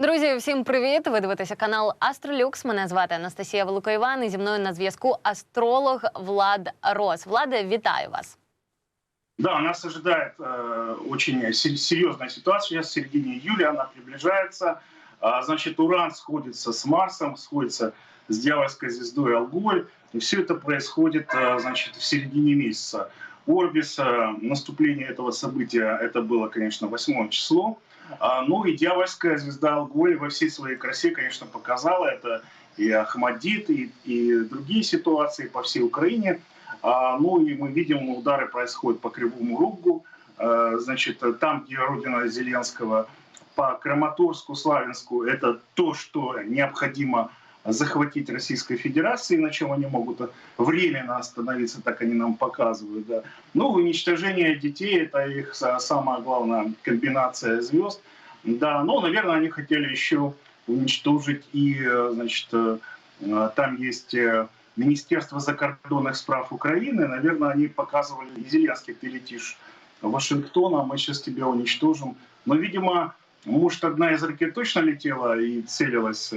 Друзі, всім привіт! Ви дивитеся канал Астролюкс. Мене звати Анастасія Великоїван і зі мною на зв'язку астролог Влад Рос. Владе, вітаю вас. Да, нас ожидает э, очень се- серьезная ситуация. Сейчас в середине июля она приближается. А, значит, Уран сходится с Марсом, сходится с дьявольской звездой Алголь. И все это происходит, э, значит, в середине месяца. Орбис, э, наступление этого события, это было, конечно, 8 число. А, ну и дьявольская звезда Алголь во всей своей красе, конечно, показала это и Ахмадит, и, и другие ситуации по всей Украине. А, ну и мы видим, удары происходят по Кривому Рогу, э, значит, там, где родина Зеленского, по Краматорску, Славянску, это то, что необходимо захватить Российской Федерации, на чем они могут временно остановиться, так они нам показывают. Да. Ну, уничтожение детей – это их са- самая главная комбинация звезд. Да, но, наверное, они хотели еще уничтожить и, э, значит, э, там есть э, Министерство закордонных справ Украины. Наверное, они показывали, Зеленский, ты летишь в Вашингтон, а мы сейчас тебя уничтожим. Но, видимо, может, одна из ракет точно летела и целилась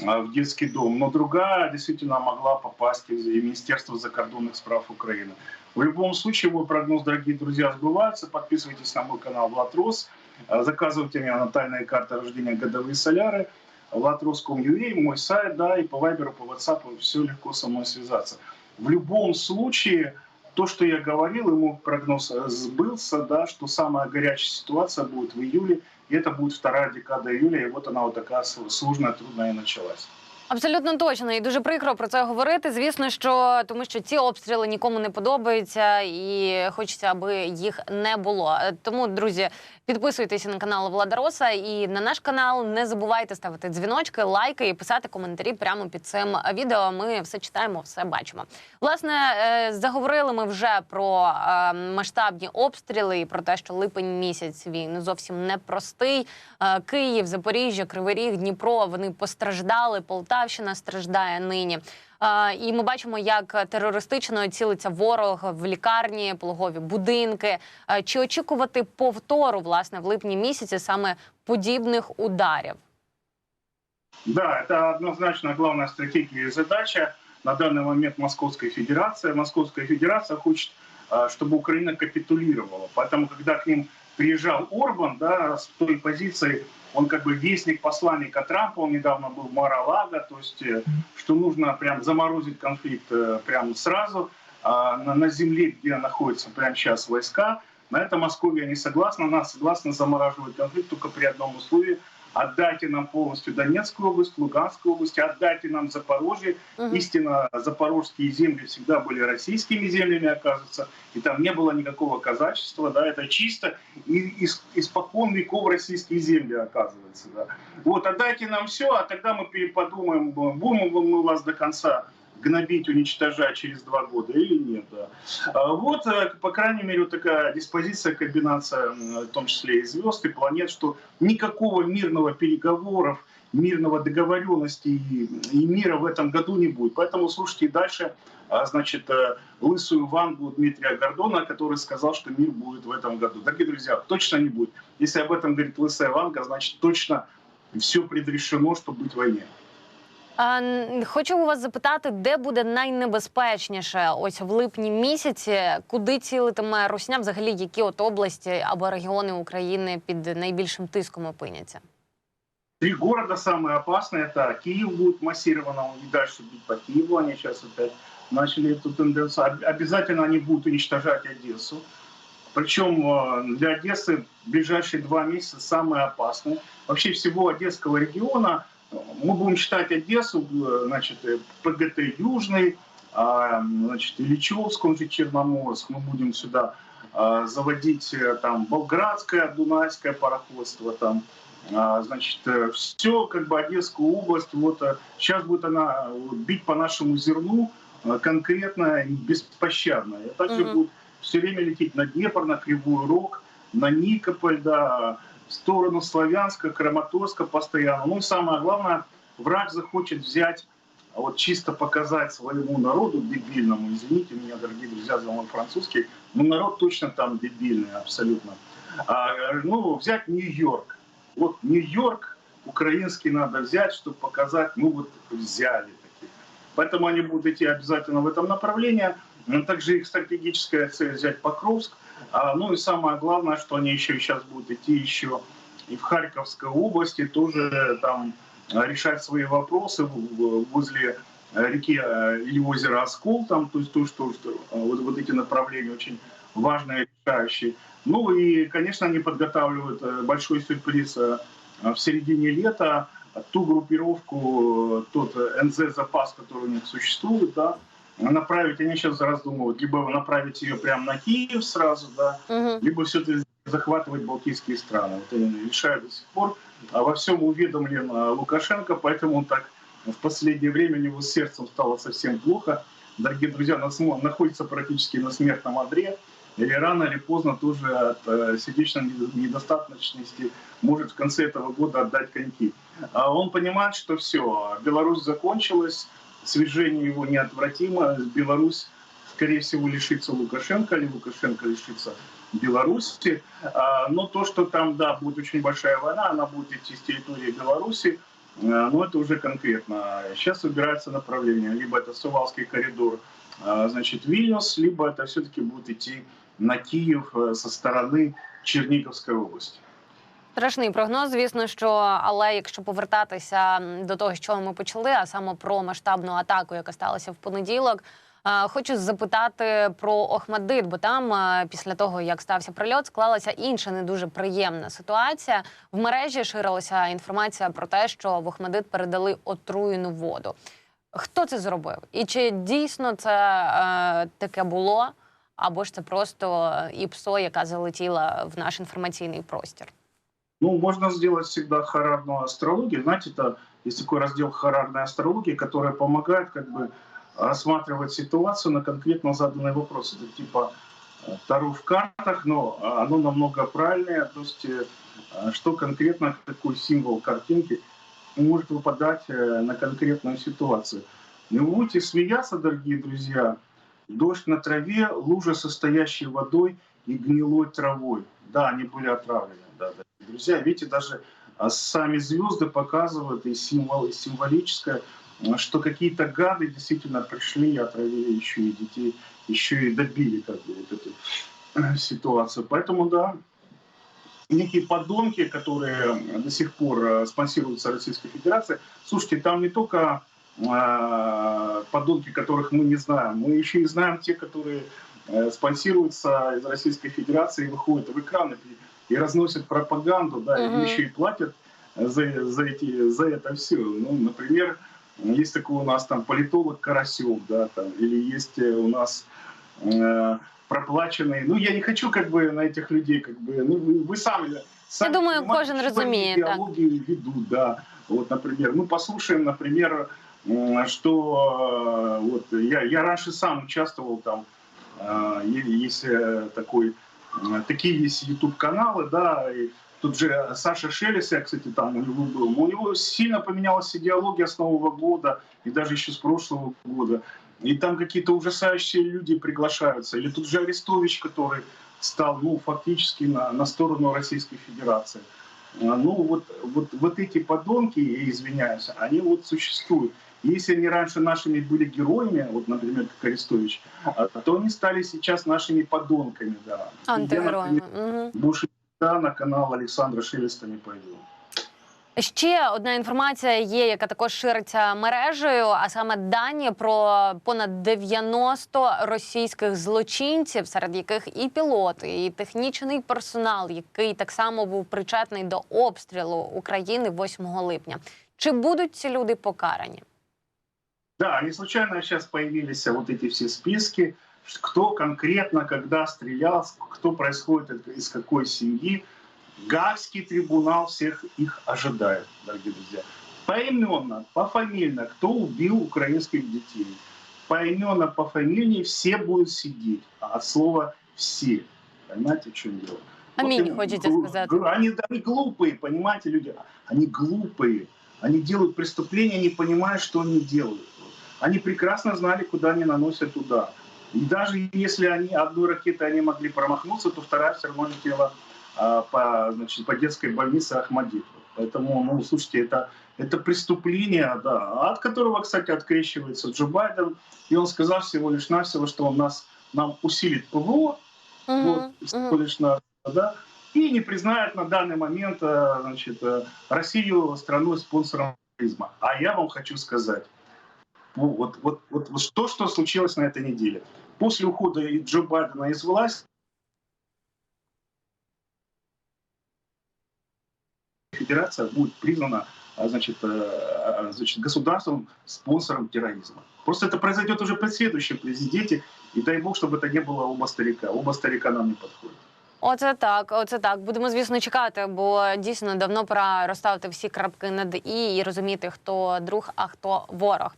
в детский дом, но другая действительно могла попасть из Министерства закордонных справ Украины. В любом случае, мой прогноз, дорогие друзья, сбывается. Подписывайтесь на мой канал Влад Рос. А, Заказывайте мне натальные карты рождения, годовые соляры. владрос.com.ua, мой сайт, да, и по Вайберу, по WhatsApp все легко со мной связаться. В любом случае, то, что я говорил, и мой прогноз э, сбылся, да, что самая горячая ситуация будет в июле, и это будет вторая декада июля, и вот она вот такая с- сложная, трудная и началась. Абсолютно точно, і дуже прикро про це говорити. Звісно, що тому що ці обстріли нікому не подобаються, і хочеться, аби їх не було. Е, Тому, друзі, підписуйтеся на канал Влада Роса і на наш канал. Не забувайте ставити дзвіночки, лайки і писати коментарі прямо під цим відео. Ми все читаємо, все бачимо. Власне, е, заговорили ми вже про е, масштабні обстріли і про те, що липень місяць він зовсім непростий. Е, Київ, Запоріжжя, Кривий Ріг, Дніпро вони постраждали. Полтавщина страждає нині. Е, І ми бачимо, як терористично цілиться ворог в лікарні, пологові будинки. Е, Чи очікувати повтору власне в липні місяці саме подібних ударів? Да, это однозначно главная стратегия и задача на данный момент Московской Федерации. Московская Федерация хочет, а, чтобы Украина капитулировала. Поэтому, когда к ним приезжал Орбан, да, с той позиции, он как бы вестник посланника Трампа, он недавно был в Мара-Лаго, то есть, э, что нужно прям заморозить конфликт э, прямо сразу а, на земле, где находятся прямо сейчас войска. На это Московия не согласна, она согласна замораживать конфликт только при одном условии – отдайте нам полностью Донецкую область, Луганскую область, отдайте нам Запорожье. Мгм. Истинно, запорожские земли всегда были российскими землями, оказывается, и там не было никакого казачества, да, это чисто и, испокон веков российские земли, оказывается, да. Вот, отдайте нам все, а тогда мы пере- подумаем, будем мы вас до конца гнобить, уничтожать через два года или нет, да. А Вот, э, по крайней мере, вот такая диспозиция, комбинация, в том числе и звезд, и планет, что никакого мирного переговоров, мирного договоренности и, и мира в этом году не будет. Поэтому слушайте дальше, а, значит, э, лысую вангу Дмитрия Гордона, который сказал, что мир будет в этом году. Дорогие друзья, точно не будет. Если об этом говорит лысая ванга, значит, точно все предрешено, чтобы быть в войне. А, н- Хочу у вас запитати, де буде найнебезпечніше ось в липні місяці, куди цілитиме Русня, взагалі які от області або регіони України під найбільшим тиском опиняться? Три города самые опасные. Это Киев будет массированно и дальше бить по Киеву. Они сейчас опять начали эту тенденцию. Об- Обязательно они будут уничтожать Одессу. Причем э, для Одессы ближайшие два месяца самые опасные. Вообще всего Одесского региона э, мы будем считать Одессу, э, значит, э, ПГТ Южный, а, значит, Ильичевск, он же Черноморск. Мы будем сюда а, заводить э, там Болградское, Дунайское пароходство, там а, значит, все как бы Одесскую область, вот сейчас будет она бить по нашему зерну конкретно и беспощадно. И также Мгм. будет все время лететь на Днепр, на Кривой Рог, на Никополь, да, сторону Славянска, Краматорска постоянно. Ну и самое главное, враг захочет взять, а вот чисто показать своему народу дебильному, извините меня, дорогие друзья, за мой французский, но народ точно там дебильный абсолютно. А, ну, взять Нью-Йорк. Вот Нью-Йорк украинский надо взять, чтобы показать, ну вот взяли таки. Поэтому они будут идти обязательно в этом направлении. Но также их стратегическая цель взять Покровск. А, ну и самое главное, что они еще сейчас будут идти еще и в Харьковской области, тоже там а, решать свои вопросы возле э, реки э, или озера Оскол, там, то есть то, что, что э, вот, вот эти направления очень важные, решающие. Ну и, конечно, они подготавливают э, большой сюрприз э, в середине лета, ту группировку, э, тот э, НЗ-запас, который у них существует, да, направить, они сейчас раздумывают, либо направить ее прямо на Киев сразу, да, Угу. либо все-таки захватывать балтийские страны. Вот они решают до сих пор. А во всем уведомлен а, Лукашенко, поэтому он так в последнее время у него с сердцем стало совсем плохо. Дорогие друзья, он находится практически на смертном одре. И рано или поздно тоже от э, сердечной недо- недостаточности может в конце этого года отдать коньки. А он понимает, что все, Беларусь закончилась, свержение его неотвратимо, Беларусь, скорее всего, лишится Лукашенко, или Лукашенко лишится Беларуси. А, Но то, что там, да, будет очень большая война, она будет идти с территории Беларуси, э, но это уже конкретно. Сейчас выбирается направление. Либо это Сувалский коридор, а, значит, Вильнюс, либо это все-таки будет идти на Киев э, со стороны Черниговской области. Страшний прогноз, звісно, що але якщо повертатися до того, з чого ми почали, а саме про масштабну атаку, яка сталася в понеділок. е, Хочу запитати про Охмадит, бо там е, після того, як стався прильот, склалася інша не дуже приємна ситуація. В мережі ширилася інформація про те, що в Охмадит передали отруєну воду. Хто це зробив? І чи дійсно це е, таке було? Або ж це просто ІПСО, яка залетіла в наш інформаційний простір? Ну, можно сделать всегда харарную астрологию. Знаете, это есть такой раздел харарной астрологии, которая помогает как бы рассматривать ситуацию на конкретно заданный вопрос. Это типа э, Таро в картах, но оно намного правильнее. То есть, э, что конкретно, какой символ картинки может выпадать э, на конкретную ситуацию. Не будете смеяться, дорогие друзья. Дождь на траве, лужа, состоящей водой и гнилой травой. Да, они были отравлены. Да, да. Друзья, видите, даже а, сами звезды показывают и, символ, и символическое, а, что какие-то гады действительно пришли и отравили еще и детей, еще и добили как бы, вот эту э, ситуацию. Поэтому, да, некие подонки, которые до сих пор э, спонсируются Российской Федерацией. Слушайте, там не только э, подонки, которых мы не знаем, мы еще и знаем те, которые э, спонсируются из Российской Федерации и выходят в экраны и, разносят пропаганду, да, Мгм. и еще и платят за, за, эти, за это все. Ну, например, есть такой у нас там политолог Карасев, да, там, или есть э, у нас э, проплаченные. Ну, я не хочу как бы на этих людей, как бы, ну, вы, вы сами, сами думаю, понимаете, кожен они розуміє, так. идеологию ведут, да. Вот, например, ну, послушаем, например, что э, вот я, я раньше сам участвовал там, э, есть э, такой, такие есть YouTube-каналы, да, и тут же Саша Шелес, я, кстати, там у него был, у него сильно поменялась идеология с Нового года и даже еще с прошлого года. И там какие-то ужасающие люди приглашаются. Или тут же Арестович, который стал, ну, фактически на, на сторону Российской Федерации. А, Ну, вот, вот, вот эти подонки, я извиняюсь, они вот существуют. Если они раньше нашими были героями, вот, например, Арестович, то они стали сейчас нашими подонками, да. Я, Антигероями. например, Угу. на канал Александра Шелеста не пойду. Ще одна інформація є, яка також шириться мережею, а саме дані про понад 90 російських злочинців, серед яких і пілоти, і технічний персонал, який так само був причетний до обстрілу України 8 липня. Чи будуть ці люди покарані? Да, не случайно сейчас появились вот эти все списки, кто конкретно, когда стрелял, кто происходит из какой семьи. Гаагский трибунал всех их ожидает, дорогие друзья. Поименно, пофамильно, кто убил украинских детей. Поименно, пофамильнее все будут сидеть. А От слова «все». Понимаете, в чем дело? Аминь, им хочете глу- сказать. Они, они глупые, понимаете, люди. Они глупые. Они делают преступления, не понимая, что они делают. Они прекрасно знали, куда они наносят удар. И даже если они одной ракетой они могли промахнуться, то вторая все равно летела а, по, значит, по детской больнице Ахмадитова. Поэтому, ну, слушайте, это, это преступление, да, от которого, кстати, открещивается Джо Байден. И он сказал всего лишь навсего, что он нас, нам усилит ПВО, Мгм, вот, всего лишь на да, и не признает на данный момент э, значит, э, Россию страной спонсором терроризма. А я вам хочу сказать, ну, вот, вот, вот, вот то, что случилось на этой неделе. После ухода и Джо Байдена из власти, Федерация будет признана а, значит, э, а, значит, государством спонсором терроризма. Просто это произойдет уже при следующем президенте, и дай бог, чтобы это не было оба старика. Оба старика нам не подходят. Оце так, оце так. Будемо, звісно, чекати, бо дійсно давно пора розставити всі крапки над і і розуміти, хто друг, а хто ворог.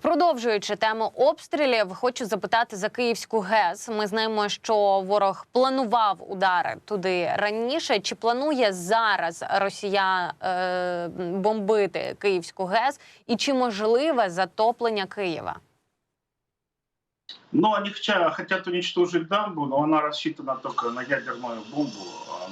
Продовжуючи тему обстрілів, хочу запитати за Київську ГЕС. Ми знаємо, що ворог планував удари туди раніше. Чи планує зараз Росія е, бомбити Київську ГЕС? І чи можливе затоплення Києва? Но они хотя- хотят уничтожить дамбу, но она рассчитана только на ядерную бомбу.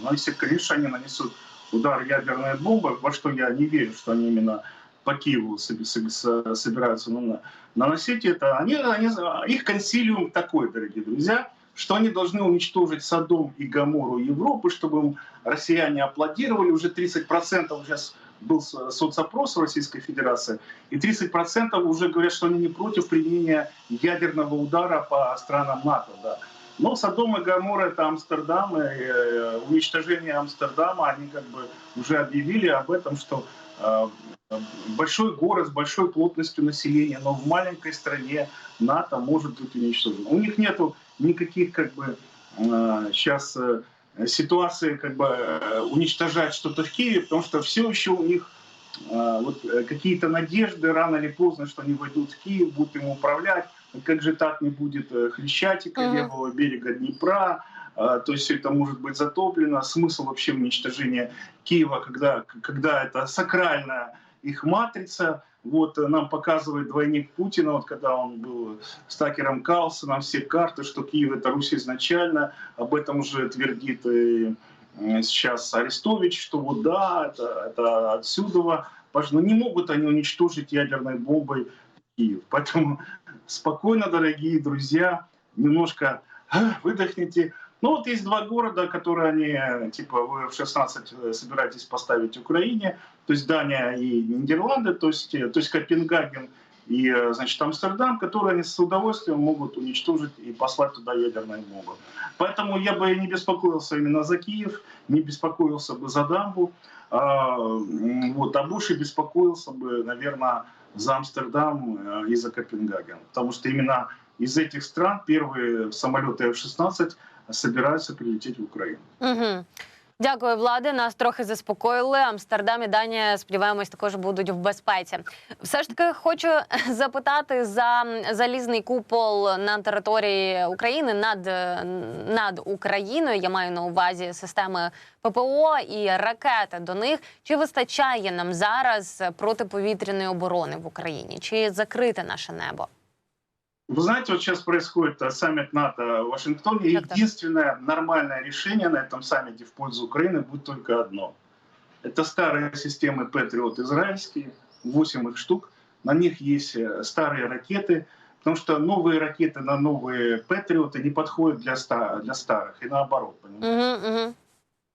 Но если, конечно, они нанесут удар ядерной бомбы, во что я не верю, что они именно по Киеву соби- соби- со- собираются нана- наносить это, они, они, их консилиум такой, дорогие друзья, что они должны уничтожить Содом и Гамору Европы, чтобы россияне аплодировали. Уже 30% сейчас был со- соцопрос в Российской Федерации, и 30% уже говорят, что они не против применения ядерного удара по странам НАТО. Да. Но Содом и Гамора это Амстердам, и э, уничтожение Амстердама, они как бы уже объявили об этом, что э, большой город с большой плотностью населения, но в маленькой стране НАТО может быть уничтожен. У них нету никаких как бы сейчас ситуации как бы э, уничтожать что-то в Киеве, потому что все еще у них э, вот э, какие-то надежды рано или поздно, что они войдут в Киев, будут им управлять. Как же так не будет э, Хрещатика, Мгм. левого берега Днепра, э, то есть все это может быть затоплено. Смысл вообще уничтожения Киева, когда, когда это сакральная их матрица, вот э, нам показывает двойник Путина, вот когда он был с Такером Карлсоном, все карты, что Киев это Русь изначально, об этом уже твердит и сейчас Арестович, что вот да, это, это отсюда. Но не могут они уничтожить ядерной бомбой Киев. Поэтому спокойно, дорогие друзья, немножко а, выдохните. Ну вот есть два города, которые они, э, типа, вы в 16 собираетесь поставить Украине, то есть Дания и Нидерланды, то есть, э, то есть Копенгаген и, э, значит, Амстердам, которые они с удовольствием могут уничтожить и послать туда ядерные бомбы. Поэтому я бы не беспокоился именно за Киев, не беспокоился бы за Дамбу, а, вот, а больше беспокоился бы, наверное, за Амстердам э, и за Копенгаген. Потому что именно из этих стран первые самолеты F-16 собираются прилететь в Украину. Угу. Дякую, влади. Нас трохи заспокоїли. Амстердам і Данія, сподіваємось, також будуть в безпеці. Все ж таки хочу запитати за залізний купол на території України над, над Україною. Я маю на увазі системи ППО і ракети до них. Чи вистачає нам зараз протиповітряної оборони в Україні? Чи закрите наше небо? Вы знаете, вот сейчас происходит э, саммит НАТО в Вашингтоне, так. единственное нормальное решение на этом саммите в пользу Украины будет только одно. Это старые системы Патриот израильские, 8 их штук. На них есть э, старые ракеты, потому что новые ракеты на новые Патриоты не подходят для, ста- для старых, и наоборот. понимаете? Угу, угу.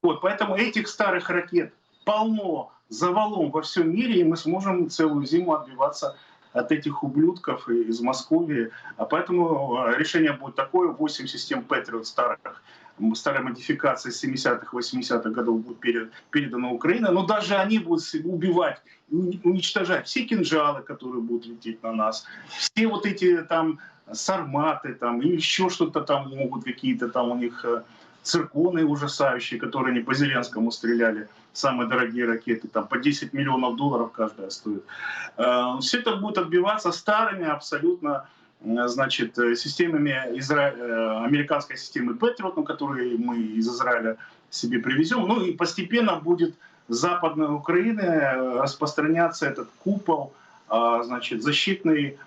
Вот, поэтому этих старых ракет полно завалом во всем мире, и мы сможем целую зиму отбиваться от этих ублюдков из Москвы. А поэтому э, решение будет такое. 8 систем Patriot старых, м, старой модификации 70-х, 80-х годов будут пере- переданы Украине. Но даже они будут убивать, уничтожать все кинжалы, которые будут лететь на нас. Все вот эти там сарматы там, и еще что-то там могут какие-то там у них э, цирконы ужасающие, которые они по Зеленскому стреляли, самые дорогие ракеты, там по 10 миллионов долларов каждая стоит. Э, Все это будет отбиваться старыми абсолютно э, значит, э, системами Изра... американской системы Patriot, ну, которые мы из Израиля себе привезем. Ну и постепенно будет западной Украины распространяться этот купол, значит, защитный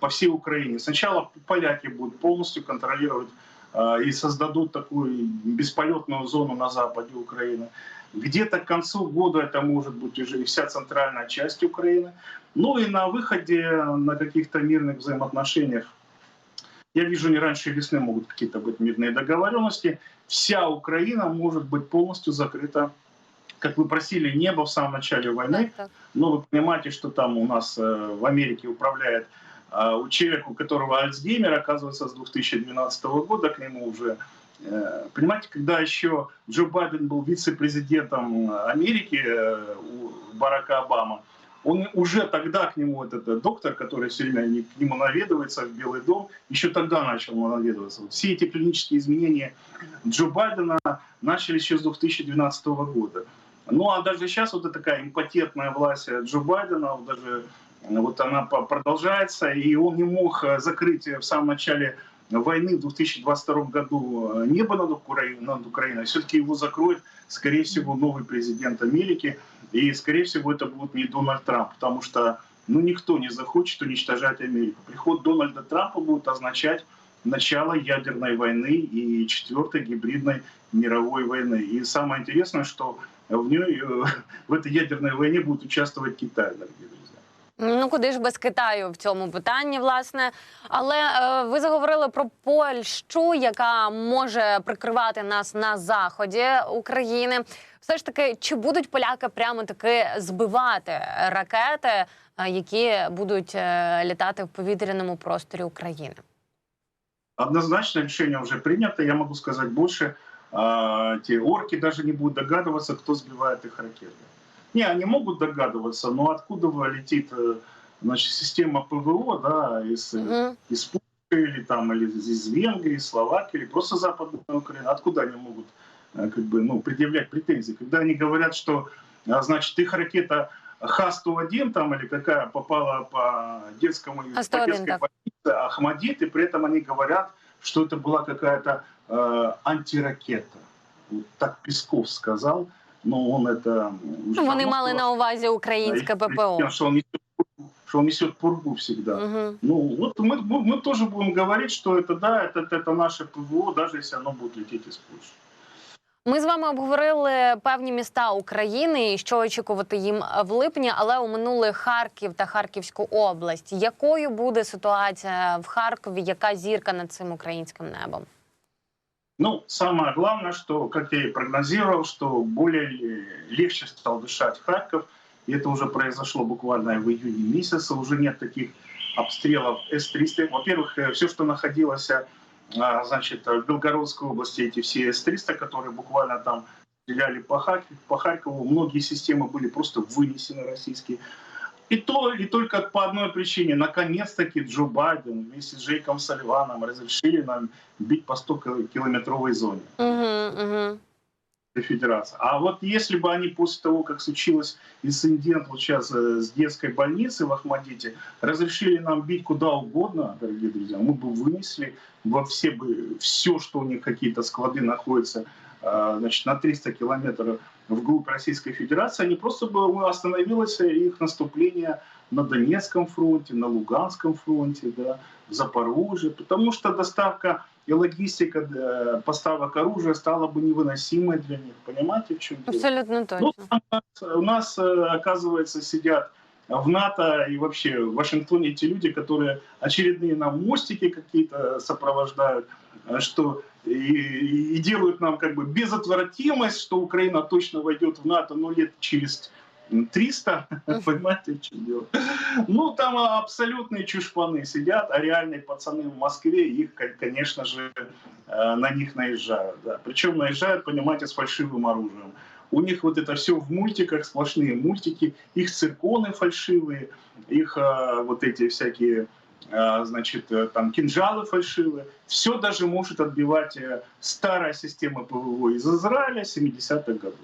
по всей Украине. Сначала поляки будут полностью контролировать и создадут такую бесполетную зону на западе Украины. Где-то к концу года это может быть уже и вся центральная часть Украины. Ну и на выходе на каких-то мирных взаимоотношениях, я вижу, не раньше весны могут какие-то быть мирные договоренности. Вся Украина может быть полностью закрыта, как вы просили, небо в самом начале войны. Так, так. Но вы понимаете, что там у нас э, в Америке управляет у человека, у которого Альцгеймер, оказывается, с 2012 года к нему уже. э, Понимаете, когда еще Джо Байден был вице-президентом Америки э, у Барака Обама, он уже тогда к нему, этот доктор, который все время к нему наведывается в Белый дом, еще тогда начал наведываться. Вот все эти клинические изменения Джо Байдена начались еще с 2012 года. Ну а даже сейчас вот такая импотентная власть Джо Байдена, даже э, вот она продолжается, и он не мог э, закрыть в самом начале войны в 2022 году э, небо над Украиной, над Украиной. все-таки его закроет, скорее всего, новый президент Америки, и, скорее всего, это будет не Дональд Трамп, потому что ну, никто не захочет уничтожать Америку. Приход Дональда Трампа будет означать начало ядерной войны и четвертой гибридной мировой войны. И самое интересное, что в ней, э, в этой ядерной войне будет участвовать Китай, дорогие друзья. Ну куди ж без Китаю в цьому питанні, власне. Але е, ви заговорили про Польщу, яка може прикривати нас на заході України. Все ж таки, чи будуть поляки прямо таки збивати ракети, е, які будуть е, літати в повітряному просторі України? Однозначно решение уже принято. Я могу сказать больше. А, Те орки даже не будут догадываться, кто сбивает их ракеты. Не, они могут догадываться, но откуда летит э, значит, система ПВО, да, из, Мгм. из Польши или там или из Венгрии, из Словакии, или просто Западной Украины. Откуда они могут э, как бы, ну, предъявлять претензии? Когда они говорят, что а, значит их ракета Х-101 там или какая попала по детскому Х-101, по детской больнице Ахмадит, и при этом они говорят, что это была какая-то э, антиракета. Вот так Песков сказал, но он это... уже Ну, Вони давно мали сказал, на увазі українське и ППО. тем, Что он несет, пургу- что он несет пургу всегда. Мгм. Ну, вот мы, мы, мы тоже будем говорить, что это да, это, это наше ПВО, даже если оно будет лететь из Польши. Ми з вами обговорили певні міста України і що очікувати їм в липні, але оминули Харків та Харківську область. Якою буде ситуація в Харкові? Яка зірка над цим українським небом? Ну, самое главное, что, как я и прогнозировал, что более э, легче стал дышать Харьков. И это уже произошло буквально в июне месяце. Уже нет таких обстрелов С-300. Во-первых, все, что находилось а, значит, в Белгородской области, эти все С-300, которые буквально там стреляли по, Харьков, по Харькову, многие системы были просто вынесены российские. И то, и только по одной причине. Наконец-таки Джо Байден вместе с Джейком Салливаном разрешили нам бить по 100-километровой зоне Угу, угу. Федерации. А вот если бы они после того, как случилось инцидент вот сейчас э, с детской больницей в Ахмадите, разрешили нам бить куда угодно, дорогие друзья, мы бы вынесли во все бы все, что у них какие-то склады находятся, э, значит, на 300 километров вглубь Российской Федерации, они просто бы остановилось их наступление на Донецком фронте, на Луганском фронте, да, в Запорожье, потому что доставка и логистика э, поставок оружия стала бы невыносимой для них. Понимаете, в чем дело? Абсолютно Ну, точно. там у нас, у нас, э, оказывается, сидят в НАТО и вообще в Вашингтоне те люди, которые очередные нам мостики какие-то сопровождают, э, что и, и- делают нам как бы безотвратимость, что Украина точно войдет в НАТО, но лет через 300, понимаете, в чем дело. Ну, там абсолютные чушпаны сидят, а реальные пацаны в Москве, их, кон- конечно же, э, на них наезжают. Да. Причем наезжают, понимаете, с фальшивым оружием. У них вот это все в мультиках, сплошные мультики, их цирконы фальшивые, их э, вот эти всякие, значит, э, там кинжалы фальшивые. Все даже может отбивать э, старая система ПВО из Израиля 70-х годов.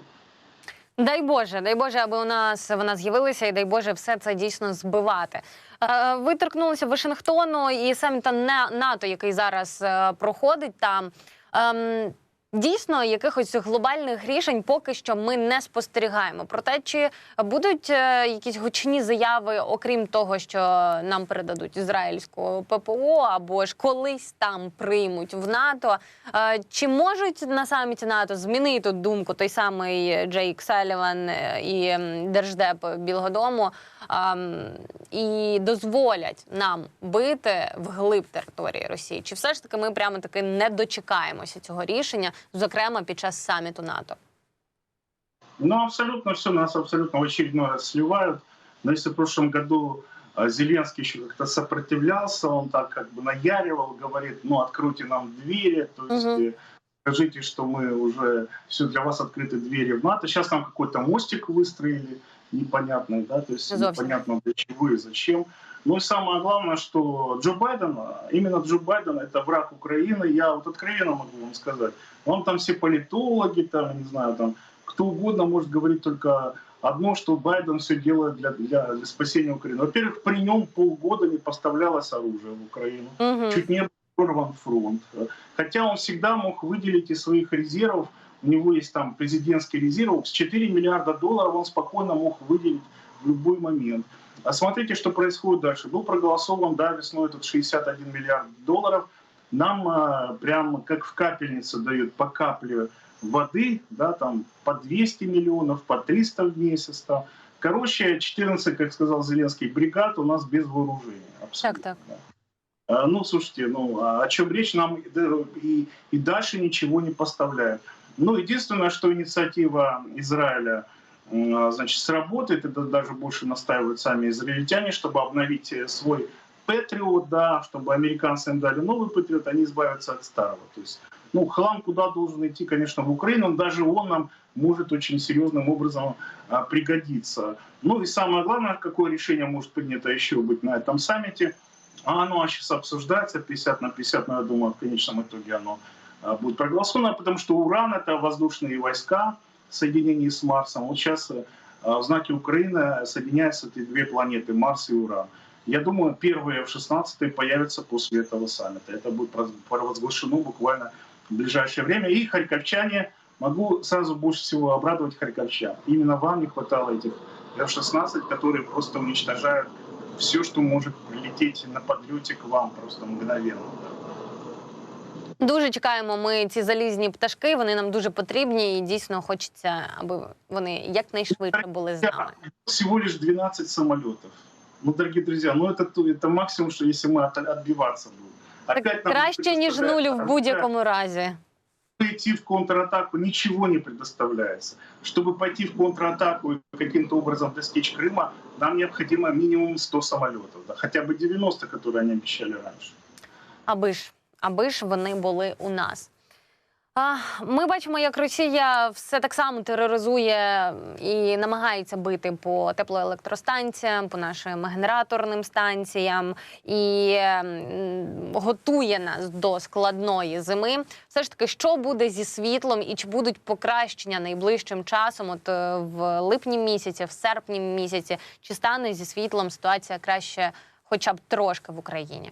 Дай Боже, дай Боже, аби у нас вона з'явилася, і дай Боже, все це дійсно збивати. Е, Ви торкнулися Вашингтону і саміта На- НАТО, який зараз е, проходить там. Дійсно якихось глобальних рішень поки що ми не спостерігаємо. Проте чи будуть е, якісь гучні заяви, окрім того, що нам передадуть ізраїльського ППО, або ж колись там приймуть в НАТО. Е, Чи можуть на саміті НАТО змінити думку той самий Джейк Саліван е, і держдеп Білого Дому і дозволять нам бити вглиб території Росії? Чи все ж таки ми прямо таки не дочекаємося цього рішення, зокрема під час саміту НАТО? Ну, абсолютно все, нас абсолютно в очередной раз сливают. Но если в прошлом году а, Зеленский еще как-то сопротивлялся, он так как бы наяривал, говорит, ну, откройте нам двери, то есть э, скажите, что мы уже, все для вас открыты двери в НАТО. Сейчас нам какой-то мостик выстроили, непонятный, да, то есть Совсем. непонятно для чего и зачем. Ну и самое главное, что Джо Байден, именно Джо Байден, это враг Украины. Я вот откровенно могу вам сказать. Вам там все политологи, там, не знаю, там, кто угодно может говорить только одно, что Байден все делает для, для, для спасения Украины. Во-первых, при нем полгода не поставлялось оружие в Украину. Угу. Чуть не был прорван фронт. Хотя он всегда мог выделить из своих резервов, у него есть там президентский резерв, с 4 миллиарда долларов он спокойно мог выделить в любой момент. А смотрите, что происходит дальше. Был проголосован, да, весной этот 61 миллиард долларов. Нам а, прям как в капельнице дают по капле воды, да, там по 200 миллионов, по 300 в месяц. Там. Короче, 14, как сказал Зеленский, бригад у нас без вооружения. Абсолютно. Так, да. А, Ну, слушайте, ну, а о чем речь нам и, и дальше ничего не поставляют. Ну, единственное, что инициатива Израиля значит, сработает, это даже больше настаивают сами израильтяне, чтобы обновить э, свой Патриот, да, чтобы американцы им дали новый Патриот, они избавятся от старого. То есть, ну, хлам куда должен идти, конечно, в Украину, даже он нам может очень серьезным образом а, пригодиться. Ну и самое главное, какое решение может принято еще быть на этом саммите, а оно сейчас обсуждается 50 на 50, но я думаю, в конечном итоге оно будет проголосовано, потому что Уран — это воздушные войска в соединении с Марсом. Вот сейчас э, в знаке Украины соединяются эти две планеты, Марс и Уран. Я думаю, первые в 16-й появятся после этого саммита. Это будет провозглашено буквально в ближайшее время. И харьковчане, могу сразу больше всего обрадовать харьковчан. Именно вам не хватало этих F-16, которые просто уничтожают все, что может прилететь на подлете к вам просто мгновенно. Дуже чекаємо ми ці залізні пташки. Вони нам дуже потрібні, і дійсно хочеться, аби вони якнайшвидше були з нами. Всего лишь 12 самолетов. Ну, дорогие друзья, ну это, то- это максимум, что если мы от- отбиваться будем. Так Опять нам краще ніж предоставляют нуль в оружие, будь-якому разі. идти в контратаку ничего не предоставляется. Чтобы пойти в контратаку и каким-то образом достичь Крыма, нам необходимо минимум 100 самолетов, да, хотя бы 90, которые они обещали раньше. Аби ж, Аби ж вони були у нас. Ми бачимо, як Росія все так само тероризує і намагається бити по теплоелектростанціям, по нашим генераторним станціям і готує нас до складної зими. Все ж таки, що буде зі світлом і чи будуть покращення найближчим часом? От е, в липні місяці, в серпні місяці, чи стане зі світлом ситуація краще, хоча б трошки в Україні?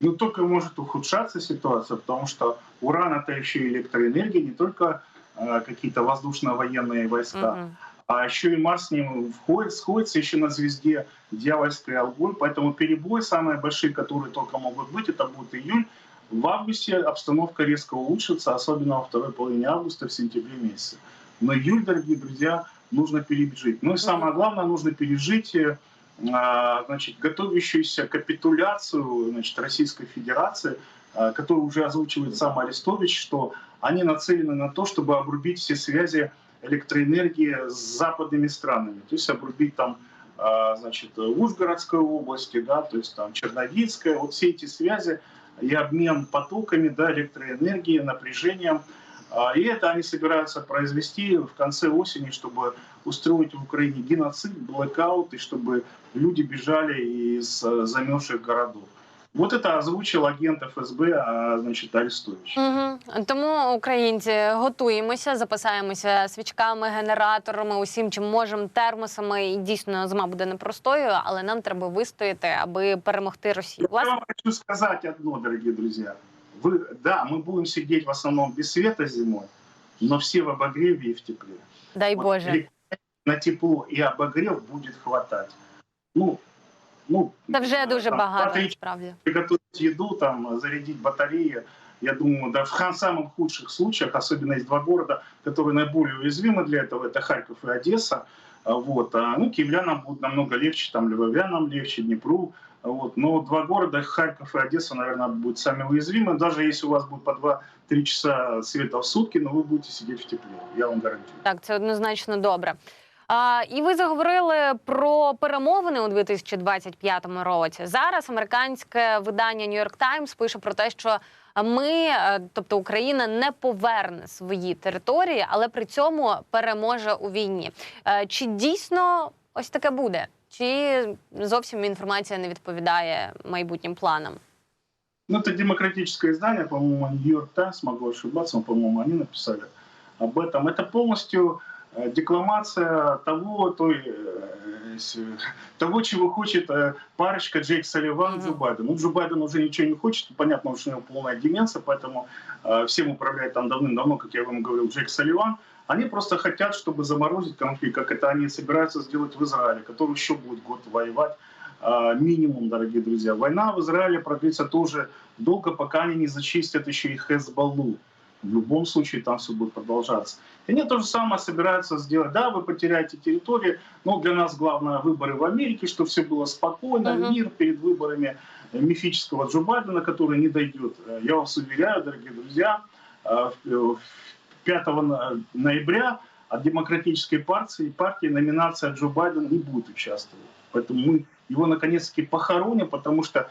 Но только может ухудшаться ситуация, потому что уран это еще и электроэнергия, не только э, какие-то воздушно-военные войска, Мгм. а еще и Марс с ним входит, сходится еще на звезде дьявольской Алголь, поэтому перебои самые большие, которые только могут быть, это будет июль. В августе обстановка резко улучшится, особенно во второй половине августа, в сентябре месяце. Но июль, дорогие друзья, нужно пережить. Ну и самое главное, нужно пережить э, значит, готовящуюся капитуляцию значит, Российской Федерации, а, которую уже озвучивает сам Арестович, что они нацелены на то, чтобы обрубить все связи электроэнергии с западными странами. То есть обрубить там а, значит, Ужгородской области, да, то есть там Черновицкая, вот все эти связи и обмен потоками да, электроэнергии, напряжением. А, И это они собираются произвести в конце осени, чтобы устроить в Украине геноцид, блэкаут, и чтобы люди бежали из э, замерзших городов. Вот это озвучил агент ФСБ, а, значит, Арестович. Угу. Тому українці готуємося, запасаємося свічками, генераторами, усім чим можемо, термосами. І дійсно зима буде непростою, але нам треба вистояти, аби перемогти Росію. Я Власне, вам хочу сказать одно, дорогие друзья. Вы, да, мы будем сидеть в основном без света зимой, но все в обогреве и в тепле. Дай Вот Боже. На тепло и обогрев будет хватать. Ну, ну, Це вже дуже там, багато насправді. приготовить еду, там, зарядить батареи. Я думаю, да, в хан- самых худших случаях, особенно есть два города, которые наиболее уязвимы для этого, это Харьков и Одесса. А, Вот, а, ну, киевлянам будет намного легче, там, львовянам легче, Днепру. Вот, но два города, Харьков и Одесса, наверное, будут сами уязвимы. Даже если у вас будет по 2-3 часа света в сутки, но вы будете сидеть в тепле, я вам гарантирую. Так, це однозначно добре. А, і ви заговорили про перемовини у 2025 році. Зараз американське видання York Times пише про те, що ми, е, тобто Україна, не поверне свої території, але при цьому переможе у війні. Е, Чи дійсно ось таке буде? Чи зовсім інформація не відповідає майбутнім планам? Ну, это демократическое издание, по-моему, Нью-Йорк Таймс, могу ошибаться, но, по-моему, они написали об этом. Это полностью э, декламация того, той, э, с- того чего хочет э, парочка Джейк Салливан и Джо Мгм. Байден. Ну, Джо Байден уже ничего не хочет, понятно, что у него полная деменция, поэтому э, всем управляет там давным-давно, как я вам говорил, Джейк Салливан. они просто хотят, чтобы заморозить конфликт, как это они собираются сделать в Израиле, который еще будет год воевать. А, Минимум, дорогие друзья. Война в Израиле продлится тоже долго, пока они не зачистят еще и Хезбаллу. В любом случае там все будет продолжаться. И они то же самое собираются сделать. Да, вы потеряете территорию, но для нас главное выборы в Америке, чтобы все было спокойно, Мгм. мир перед выборами э, мифического Джо Байдена, который не дойдет. Э, Я вас уверяю, дорогие друзья, э, в- в 5 на- ноября от демократической партии, партии номинация Джо Байдена не будет участвовать. Поэтому мы его наконец-таки похороним, потому что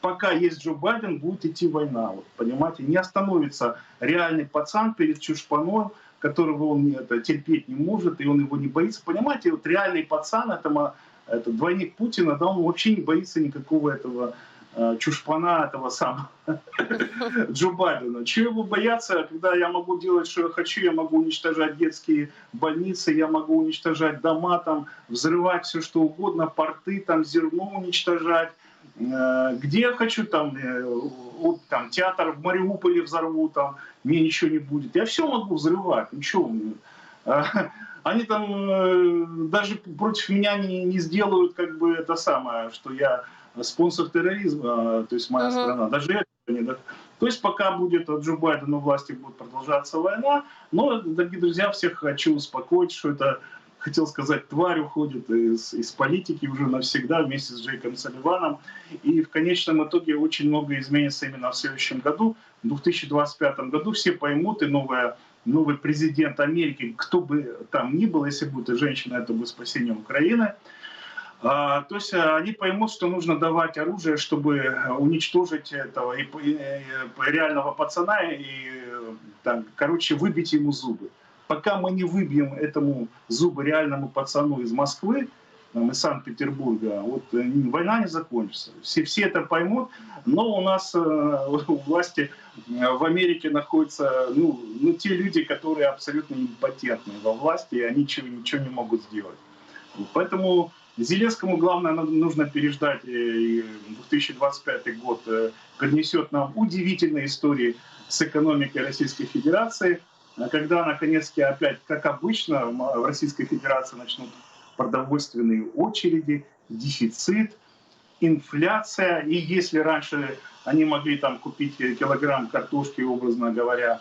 пока есть Джо Байден, будет идти война. Вот, понимаете, не остановится реальный пацан перед чушпаной, которого он это, терпеть не может, и он его не боится. Понимаете, вот реальный пацан, это, это двойник Путина, да, он вообще не боится никакого этого чушпана, этого самого Джо Байдена. Чего его бояться, когда я могу делать, что я хочу, я могу уничтожать детские больницы, я могу уничтожать дома, там, взрывать все что угодно, порты, там, зерно уничтожать, Э, где я хочу, там, э, вот, там, театр в Мариуполе взорву, там, мне ничего не будет. Я все могу взрывать, ничего. Они там э, даже против меня не, не сделают, как бы, это самое, что я спонсор терроризма, э, то есть моя Мгм. страна. Даже это не до- То есть пока будет от Джо Байдена власти будет продолжаться война, но, дорогие друзья, всех хочу успокоить, что это хотел сказать, тварь уходит из, из политики уже навсегда вместе с Джейком Салливаном. И в конечном итоге очень много изменится именно в следующем году. В 2025 году все поймут, и новая, новый президент Америки, кто бы там ни был, если будет женщина, это будет спасение Украины. А, то есть а, они поймут, что нужно давать оружие, чтобы э, уничтожить этого и, и реального пацана и, э, там, короче, выбить ему зубы пока мы не выбьем этому зубы реальному пацану из Москвы, из Санкт-Петербурга, вот э, война не закончится. Все, все это поймут, но у нас э, у власти э, в Америке находятся ну, ну, те люди, которые абсолютно импотентны во власти, и они ничего, ничего не могут сделать. Вот Поэтому Зеленскому главное нужно переждать, э, и 2025 год э, принесет нам удивительные истории с экономикой Российской Федерации, а когда наконец-таки опять, как обычно, в Российской Федерации начнут продовольственные очереди, дефицит, инфляция. И если раньше они могли там купить килограмм картошки, образно говоря,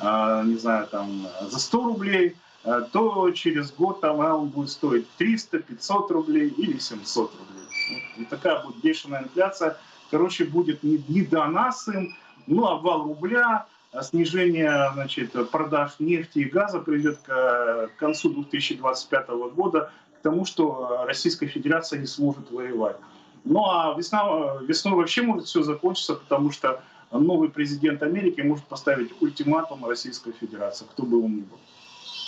не знаю, там за 100 рублей, то через год там он будет стоить 300, 500 рублей или 700 рублей. Вот, и такая будет бешеная инфляция. Короче, будет не, не до нас им, ну, обвал рубля, а снижение значит, продаж нефти и газа приведет к э, концу 2025 года к тому, что э, Российская Федерация не сможет воевать. Ну а весна, э, весной вообще может все закончиться, потому что новый президент Америки может поставить ультиматум Российской Федерации, кто бы он ни был.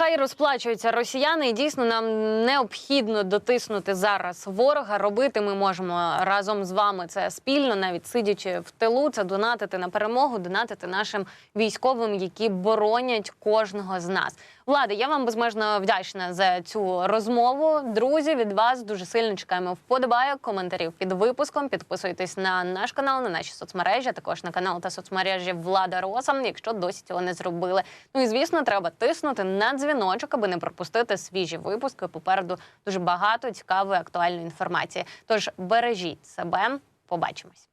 Хай розплачуються росіяни, і дійсно нам необхідно дотиснути зараз ворога. Робити ми можемо разом з вами це спільно, навіть сидячи в тилу. Це донатити на перемогу, донатити нашим військовим, які боронять кожного з нас. Влада, я вам безмежно вдячна за цю розмову. Друзі, від вас дуже сильно чекаємо вподобайок, коментарів під випуском. Підписуйтесь на наш канал, на наші соцмережі, а також на канал та соцмережі Влада Роса, якщо досі цього не зробили. Ну і звісно, треба тиснути на дзвіночок, аби не пропустити свіжі випуски. Попереду дуже багато цікавої актуальної інформації. Тож бережіть себе, побачимось.